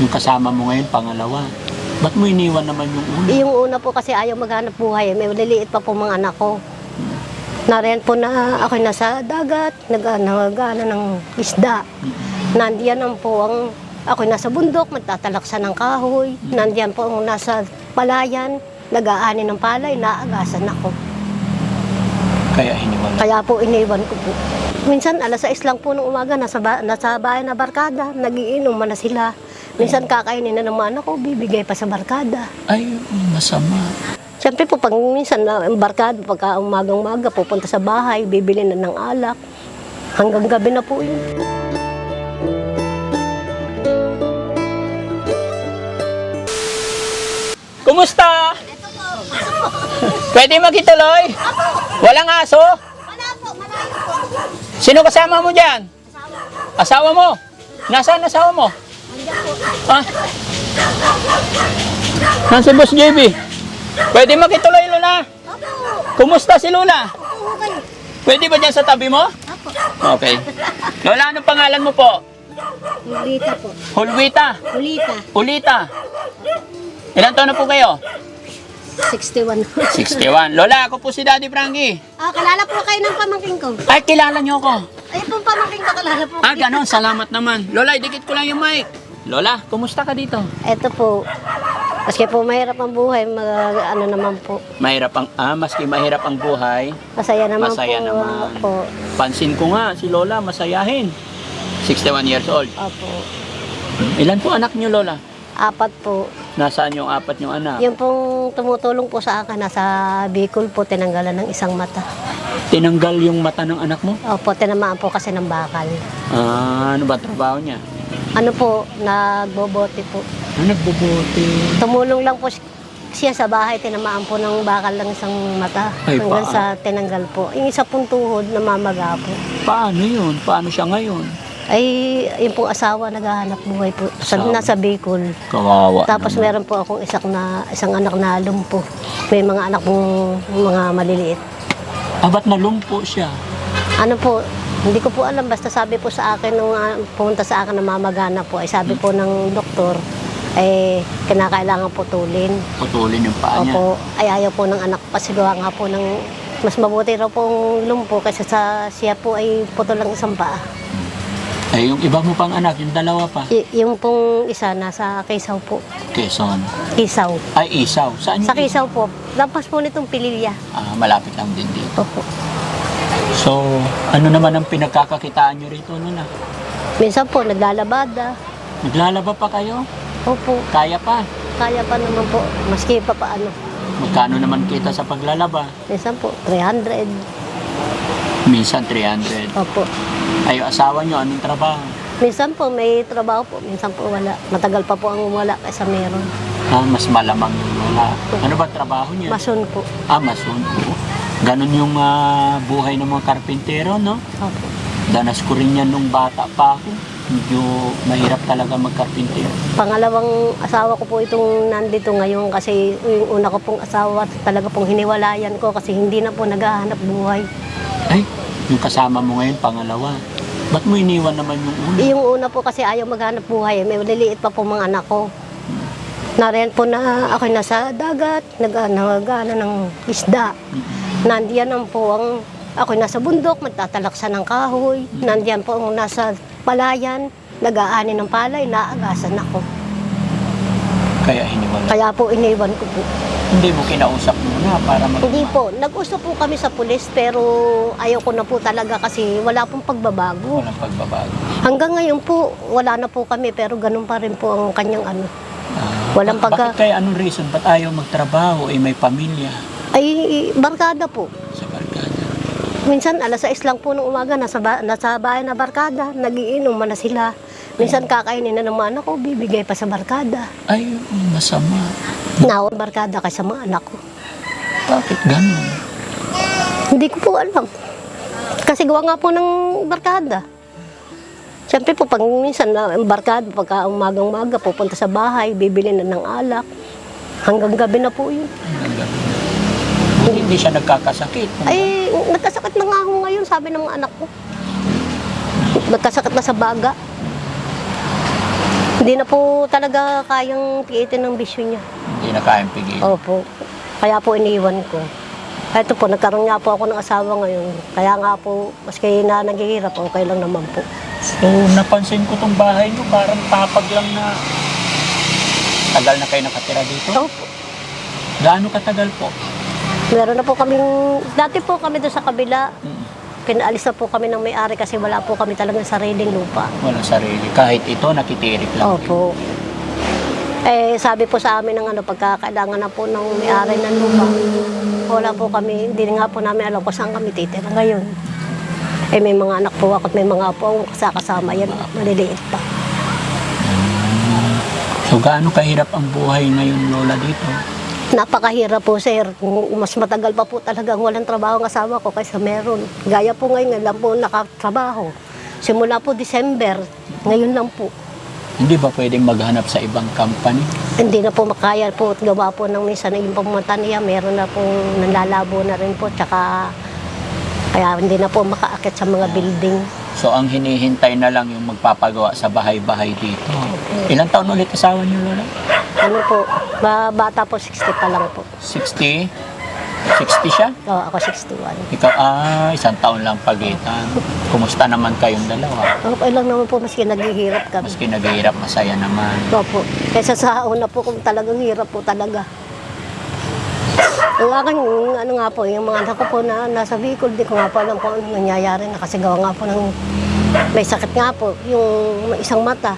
Yung kasama mo ngayon, pangalawa. Ba't mo iniwan naman yung una? Yung una po kasi ayaw maghanap buhay. May maliliit pa po mga anak ko. Nariyan po na ako nasa dagat, nag nagana ng isda. Nandiyan ang po ang ako nasa bundok, magtatalaksan ng kahoy. Nandiyan po ang nasa palayan, nag-aani ng palay, naagasan ako. Kaya iniwan. Kaya po iniwan ko po. Minsan alas 6 lang po ng umaga, nasa, ba- nasa bahay na barkada, nagiinom man na sila. Minsan kakainin na naman ako, bibigay pa sa barkada. Ay, masama. Siyempre po, pag minsan na embarkado, pagka umagang-maga, pupunta sa bahay, bibili na ng alak. Hanggang gabi na po yun. Kumusta? Pwede makituloy? Walang aso? Sino kasama mo dyan? Asawa mo? Nasaan asawa mo? Ha? Nasa Boss JB? Pwede makituloy, Luna? Kumusta si Luna? Pwede ba dyan sa tabi mo? Okay. Lola, anong pangalan mo po? Ulita po. Hulwita. Ulita. Ulita. Ilan taon na po kayo? 61. 61. Lola, ako po si Daddy Frankie. ah, kalala po kayo ng pamangking ko. Ay, kilala niyo ako. Ay, pong pamangking ko, kalala po. Ah, ganon. Salamat naman. Lola, idikit ko lang yung mic. Lola, kumusta ka dito? Ito po. Maski po mahirap ang buhay, mag, ano naman po. Mahirap ang, ah, maski mahirap ang buhay, Masaya naman Masaya po. naman. Po. pansin ko nga, si Lola masayahin. 61 years old. Opo. Ilan po anak niyo, Lola? Apat po. Nasaan yung apat yung anak? Yung pong tumutulong po sa akin, nasa Bicol po, tinanggalan ng isang mata. Tinanggal yung mata ng anak mo? Opo, tinamaan po kasi ng bakal. Ah, ano ba trabaho niya? Ano po, nagbobote po. Ah, nagbubuti. Tumulong lang po si- siya sa bahay, tinamaan po ng bakal ng isang mata. Ay, hanggang paa. sa tinanggal po. Yung isa pong tuhod, namamaga po. Paano yun? Paano siya ngayon? Ay, yung pong asawa, naghahanap buhay po. Sa, Asawa. nasa Bicol. Kawawa Tapos naman. meron po akong isang, na, isang anak na lumpo. May mga anak pong mga maliliit. Ah, ba't nalumpo siya? Ano po, hindi ko po alam. Basta sabi po sa akin, nung ah, pumunta sa akin na mamagana po, ay sabi po ng doktor, eh, kinakailangan putulin. Putulin yung paa niya. Opo, ay ayaw po ng anak kasi gawa nga po ng mas mabuti raw pong lumpo kaysa sa siya po ay putol lang isang paa. Ay, yung iba mo pang anak, yung dalawa pa. Y- yung pong isa nasa Kisaw po. Quezon. Kisaw. Ay, Isaw. Saan Sa yung Kisaw po, lampas po nitong Pililya. Ah, malapit lang din dito. Opo. So, ano naman ang pinagkakakitaan nyo rito nun ah? Minsan po, naglalabada. Naglalaba pa kayo? Opo, Kaya pa. kaya pa naman po. Maski pa paano. Magkano naman kita sa paglalaba? Minsan po, 300. Minsan 300. Opo. Ay, asawa nyo, anong trabaho? Minsan po, may trabaho po. Minsan po, wala. Matagal pa po ang wala kaysa meron. Ah, mas malamang yung wala. Ano ba trabaho niya? Mason po. ah, masun. Ganon yung ah, buhay ng mga karpintero, no? Opo. Danas ko rin yan nung bata pa ako. Medyo mahirap talaga magkarpintero. Pangalawang asawa ko po itong nandito ngayon kasi yung una ko pong asawa talaga pong hiniwalayan ko kasi hindi na po naghahanap buhay. Ay, yung kasama mo ngayon, pangalawa. Ba't mo iniwan naman yung una? Yung una po kasi ayaw maghanap buhay. May maliliit pa po mga anak ko. Nariyan po na ako nasa dagat, nag nagana ng isda. Nandiyan ang po ang ako nasa bundok, magtatalaksan ng kahoy. Nandiyan po ang nasa palayan, nag-aani ng palay, naagasan ako. Kaya iniwala. Kaya po iniwan ko po. Hindi mo kinausap muna para mag- Hindi po, nag-usap po kami sa pulis pero ayaw ko na po talaga kasi wala pong pagbabago. Walang pagbabago. Hanggang ngayon po, wala na po kami pero ganun pa rin po ang kanyang ano. Ah, Walang pagka- Bakit kaya anong reason? Ba't ayaw magtrabaho? Eh, may pamilya Ay, barkada po. sa barkada. Minsan alas 6 lang po ng umaga, nasa, ba- nasa bahay na barkada, nagiinom na sila. Minsan kakainin na naman ako, bibigay pa sa barkada. Ay, masama. Naon barkada kay sa mga anak ko. Bakit ganun? Hindi ko po alam. Kasi gawa nga po ng barkada. Siyempre po, pag minsan na ang barkada, pagka umagang-maga, pupunta sa bahay, bibili na ng alak. Hanggang gabi na po yun. Hanggang gabi. Hindi, hindi siya nagkakasakit. Ay, nagkasakit na nga ako ngayon, sabi ng mga anak ko. Nagkasakit na sa baga. Hindi na po talaga kayang piitin ng bisyo niya. Hindi na kayang pigil. Opo. Kaya po iniwan ko. Ito po, nagkaroon nga po ako ng asawa ngayon. Kaya nga po, maski na naghihirap, okay lang naman po. So, napansin ko tong bahay nyo, parang tapag lang na tagal na kayo nakatira dito. Opo. Gaano katagal po? Meron na po kaming, dati po kami doon sa kabila, pinaalis na po kami ng may-ari kasi wala po kami talagang sariling lupa. Walang sarili. Kahit ito, nakitirik lang. Opo. Eh, sabi po sa amin ng ano, pagkakailangan na po ng may-ari ng lupa, wala po kami, hindi nga po namin alam kung saan kami titira ngayon. Eh, may mga anak po ako at may mga po akong kasama yan, maliliit pa. So, gaano kahirap ang buhay ngayon, Lola, dito? Napakahirap po, sir. Mas matagal pa po talagang walang trabaho ang asawa ko kaysa meron. Gaya po ngayon, ngayon lang po nakatrabaho. Simula po December, ngayon lang po. Hindi ba pwedeng maghanap sa ibang company? Hindi na po makaya po at gawa po ng minsan yung pumunta niya, meron na pong nanlalabo na rin po, tsaka kaya hindi na po makaakit sa mga building. So, ang hinihintay na lang yung magpapagawa sa bahay-bahay dito. Ilang taon ulit asawa niyo, Lola? Ano po, ba, bata po 60 pa lang po. 60? 60 siya? Oo, ako 61. Ikaw, ah, isang taon lang pagitan. Kumusta naman kayong dalawa? Okay lang naman po, maski naghihirap kami. Maski naghihirap, masaya naman. Opo. Kaysa sa una po kung talagang hirap po talaga. Ang akin, ano nga po, yung mga anak ko po na nasa Bicol, di ko nga po alam kung ano nangyayari na kasi gawa nga po ng may sakit nga po, yung isang mata.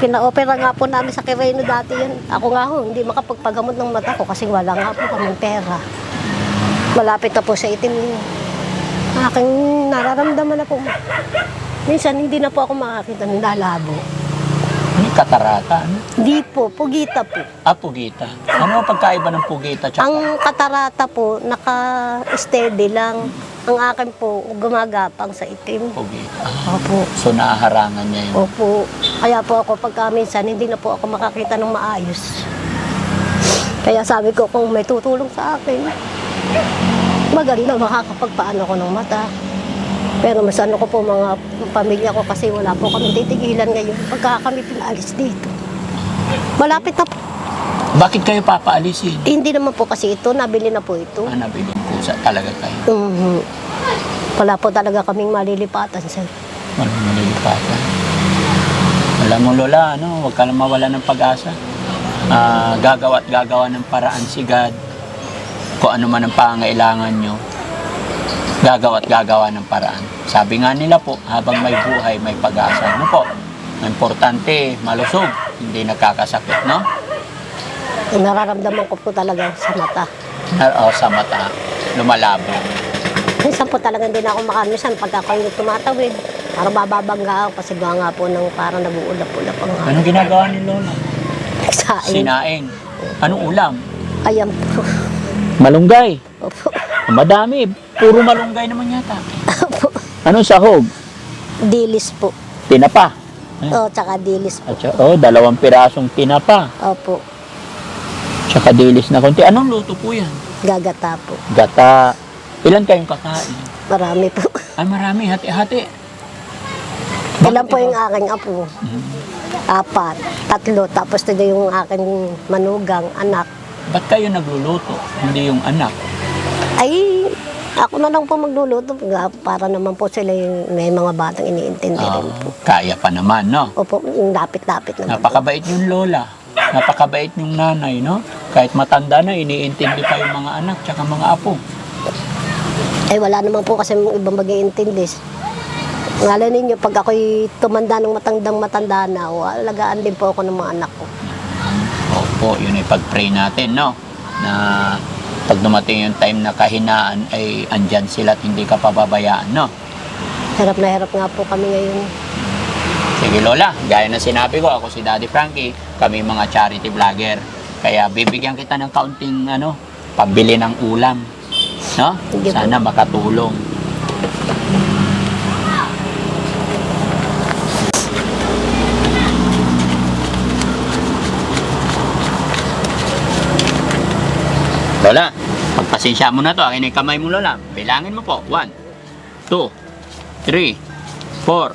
Pina-opera nga po namin sa Quireno dati yun. Ako nga ho, hindi makapagpagamot ng mata ko kasi wala nga po kaming pera. Malapit na po sa itim yun. Aking nararamdaman na po. Minsan hindi na po ako makakita ng lalabo. Katarata? Ano? Di po, pugita po. Ah, pugita. Ano ang pagkaiba ng pugita tsaka Ang katarata po, naka-steady lang. Ang akin po, gumagapang sa itim. pugita? Opo. So, naaharangan niya yun. Opo. Kaya po ako pagka minsan, hindi na po ako makakita ng maayos. Kaya sabi ko, kung may tutulong sa akin, maganda makakapagpaano ko ng mata. Pero mas ano ko po mga pamilya ko kasi wala po kami titigilan ngayon pagka kami pinalis dito. Malapit na po. Bakit kayo papaalisin? Eh, hindi naman po kasi ito, nabili na po ito. Ah, nabiling kusa talaga kayo. Mhm. Wala po talaga kaming malilipatan, sir. Walang malilipatan. Alam mo, Lola, ano, huwag ka lang mawala ng pag-asa. Ah, gagawa at gagawa ng paraan si God. Kung ano man ang pangailangan nyo, gagawa at gagawa ng paraan. Sabi nga nila po, habang may buhay, may pag-asa. Ano po? Importante, malusog, hindi nagkakasakit, no? Ang nararamdaman ko po talaga sa mata. Na- O, sa mata, lumalabo. Minsan po talaga hindi na ako makamisan pagka ako yung tumatawid. Parang bababangga ako kasi gawa nga po ng parang nag-uulap-ulap ang Anong ginagawa ni Lola? sain. Sinaing. Anong ulam? Ayan po. Malunggay. Opo. Madami. Puro malunggay naman yata. Opo. Anong sahog? Dilis po. Tinapa. O, tsaka dilis po. At sya- oh, dalawang pirasong tinapa. Opo. Tsaka dilis na konti. Anong luto po yan? Gagata po. Gata. Ilan kayong kakain? Marami po. Ay, marami. Hati-hati. Ilan po yung aking apo? Apat. Tatlo. Tapos ito yung aking manugang, anak. Ba't kayo nagluluto? Hindi yung anak. Ay, ako na lang po magluluto para naman po sila yung may mga batang iniintindi Ah, rin po. kaya pa naman, no? Opo, yung lapit-lapit naman. po. Napakabait yung lola. Napakabait yung nanay, no? Kahit matanda na, iniintindi pa yung mga anak tsaka mga apo. Eh, wala naman po kasi yung ibang mag-iintindi. Ngala ninyo, pag ako'y tumanda ng matandang matanda na, o, alagaan din po ako ng mga anak ko. Opo, yun ay pag-pray natin, no? Na pag dumating yung time na kahinaan ay andyan sila at hindi ka pababayaan, no? Hirap na hirap nga po kami ngayon. Sige Lola, gaya na sinabi ko, ako si Daddy Frankie, kami mga charity vlogger. Kaya bibigyan kita ng kaunting ano, pambili ng ulam. No? Sana makatulong. Lola, pagpasensya mo na to, akin yung kamay mo Lola. Bilangin mo po. 1, 2, 3, 4,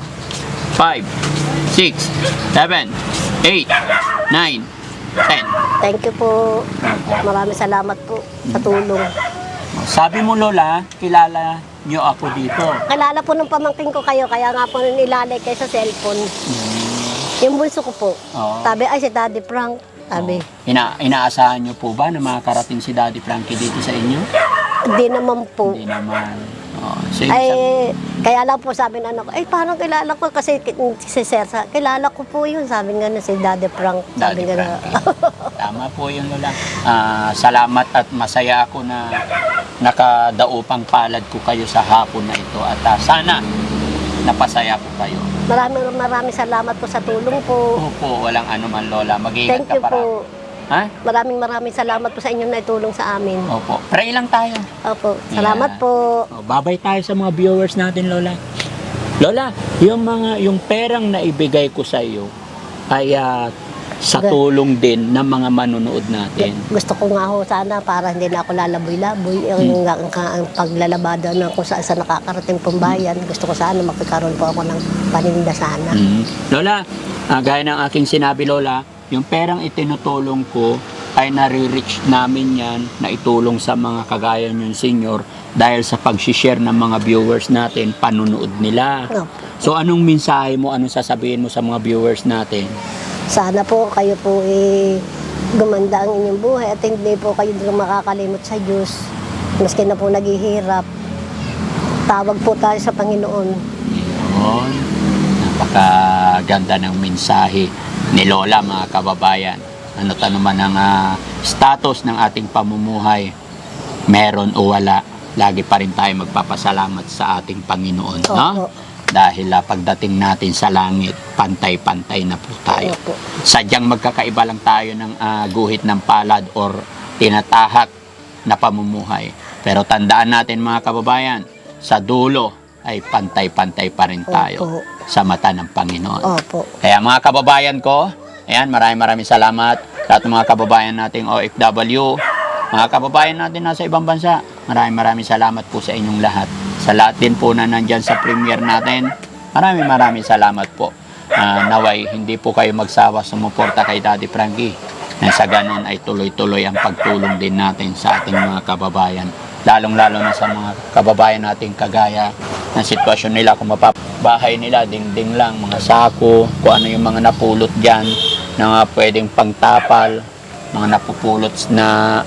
5, 6, six, seven, eight, nine, ten. Thank you po. Maraming salamat po sa tulong. Sabi mo, Lola, kilala nyo ako dito. Kalala po ng pamangkin ko kayo, kaya nga po nilalay kayo sa cellphone. Yung bunso ko po. Oo. Sabi, ay si Daddy Frank. Sabi, Ina inaasahan nyo po ba na makakarating si Daddy Frankie dito sa inyo? hindi naman po. Hindi naman. Oh, so, ibig Ay, sabi- kaya lang po sabi ng anak ko, ay parang kilala ko kasi ki- si Sir, sa- kilala ko po yun. Sabi nga na si Daddy Frank. Daddy Sabi nga na, Frankie. Tama po yun, Lola. Ah, salamat at masaya ako na nakadaupang palad ko kayo sa hapon na ito. At ah, sana napasaya ko kayo. maraming maraming salamat po sa tulong po. Opo, walang ano man, Lola. Mag-iingat Thank ka you para. po. Ha? Maraming maraming salamat po sa inyong naitulong sa amin. Opo. Pray lang tayo. Opo, salamat Yeah. po. Oh, babay tayo sa mga viewers natin, Lola. Lola, yung mga yung perang na ibigay ko sa iyo ay ah, sa tulong din ng mga manonood natin. Gusto ko nga ho sana para hindi na ako lalaboy-laboy. Yung, Hmm. yung, ang, ang paglalabada ng kung saan sa nakakarating pong bayan. Gusto ko sana magkakaroon po ako ng paninda sana. Mm. Lola, ah, gaya ng aking sinabi, Lola, yung perang itinutulong ko ay nare-reach namin yan na itulong sa mga kagaya niyong senior dahil sa pag-share ng mga viewers natin, panunood nila. Opo. So anong mensahe mo, anong sasabihin mo sa mga viewers natin? Sana po kayo po eh, gumanda ang inyong buhay at hindi po kayo makakalimot sa Diyos. Maski na po naghihirap. Tawag po tayo sa Panginoon. Yun. Napakaganda ng mensahe ni Lola mga kababayan. Ano ta naman ang ah, status ng ating pamumuhay, meron o wala, lagi pa rin tayo magpapasalamat sa ating Panginoon. No? Dahil ah, pagdating natin sa langit, pantay-pantay na po tayo. Opo. Sadyang magkakaiba lang tayo ng ah, guhit ng palad or tinatahak na pamumuhay. Pero tandaan natin mga kababayan, sa dulo ay pantay-pantay pa rin tayo Opo. sa mata ng Panginoon. Opo. Kaya mga kababayan ko, ayan, maraming maraming salamat sa mga kababayan nating OFW, mga kababayan natin nasa ibang bansa. Maraming maraming salamat po sa inyong lahat. Sa lahat din po na nandyan sa premiere natin, maraming maraming salamat po. Ah, naway, hindi po kayo magsawa sumuporta kay Daddy Frankie. Na sa ganun ay tuloy-tuloy ang pagtulong din natin sa ating mga kababayan. Lalong-lalo na sa mga kababayan nating kagaya ng sitwasyon nila kung mapabahay nila, dingding lang, mga sako, kung ano yung mga napulot dyan na mga pwedeng pangtapal, mga napupulot na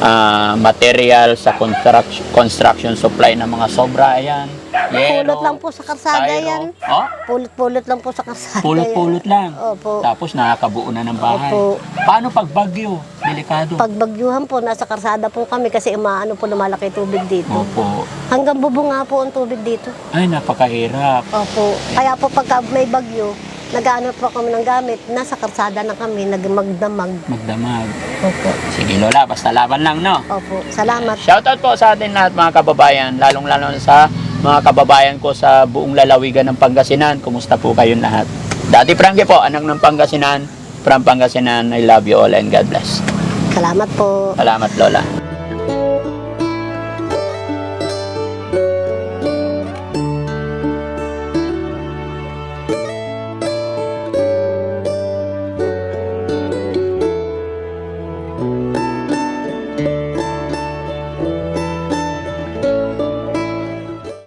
ah, material sa construction, construction supply ng mga sobra, ayan. Yero, Pulot lang po sa karsada styro. yan. Oh, Pulot-pulot lang po sa karsada pulot-pulot lang. Opo. Tapos nakakabuo na ng bahay. Opo. Paano pag bagyo? Delikado. Pag bagyuhan po, nasa karsada po kami kasi umaano po lumalaki tubig dito. Opo. Hanggang bubong nga po ang tubig dito. Ay, napakahirap. Opo. Kaya po pagka may bagyo, nag-ano po kami ng gamit, nasa karsada na kami, nagmagdamag. Magdamag. Opo. Sige Lola, basta laban lang, no? Opo. Salamat. Shoutout po sa atin lahat mga kababayan, lalong-lalo sa mga kababayan ko sa buong lalawigan ng Pangasinan. Kumusta po kayong lahat? Daddy Frankie po, anak ng Pangasinan. From Pangasinan, I love you all and God bless. Salamat po. Salamat Lola.